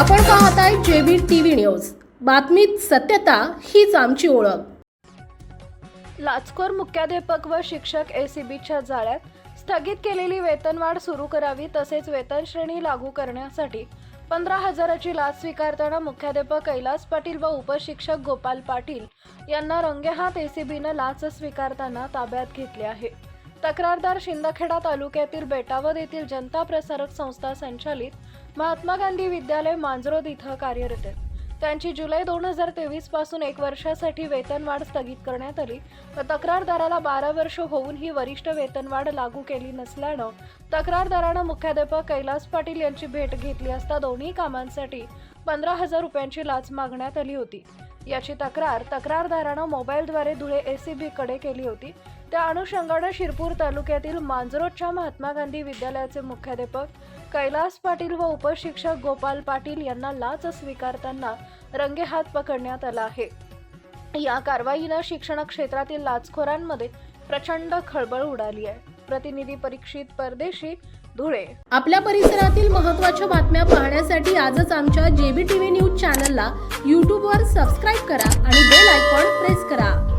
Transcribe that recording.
आपण पाहत आहे जेबी टीव्ही न्यूज. बातमीत सत्यता हीच आमची ओळख. लाचखोर मुख्याध्यापक व शिक्षक एसीबीच्या जाळ्यात स्थगित केलेली वेतनवाढ सुरू करावी तसेच वेतन श्रेणी लागू करण्यासाठी पंधरा हजाराची लाच स्वीकारताना मुख्याध्यापक कैलास पाटील व उपशिक्षक गोपाल पाटील यांना रंगेहात एसीबीनं लाच स्वीकारताना ताब्यात घेतले आहे. तक्रारदार शिंदखेडा तालुक्यातील बेटावद येथील जनता प्रसारक संस्था संचालित महात्मा गांधी विद्यालय मांजरोद इथं कार्यरत आहेत. त्यांची जुलै दोन हजार तेवीसपासून एक वर्षासाठी वेतनवाढ स्थगित करण्यात आली. व तक्रारदाराला बारा वर्ष होऊन ही वरिष्ठ वेतनवाढ लागू केली नसल्यानं तक्रारदारानं मुख्याध्यापक कैलास पाटील यांची भेट घेतली असता दोन्ही कामांसाठी पंधरा हजार रुपयांची लाच मागण्यात आली होती. याची तक्रार तक्रारदारानं मोबाईलद्वारे धुळे एसीबीकडे केली होती. त्या अनुषंगानं शिरपूर तालुक्यातील मांजरोदच्या महात्मा गांधी विद्यालयाचे मुख्याध्यापक कैलास पाटील व उपशिक्षक गोपाल पाटील यांना लाच स्वीकारताना रंगेहात पकडण्यात आला आहे. या कारवाईनं शिक्षण क्षेत्रातील लाचखोरांमध्ये प्रचंड खळबळ उडाली आहे. प्रतिनिधी परीक्षित परदेशी धुळे. आपल्या परिसरातील महत्त्वाच्या बातम्या पाहण्यासाठी आजच आमच्या जेबी टीव्ही न्यूज चॅनलला यूट्यूबवर सबस्क्राईब करा आणि बेल आयकॉन प्रेस करा.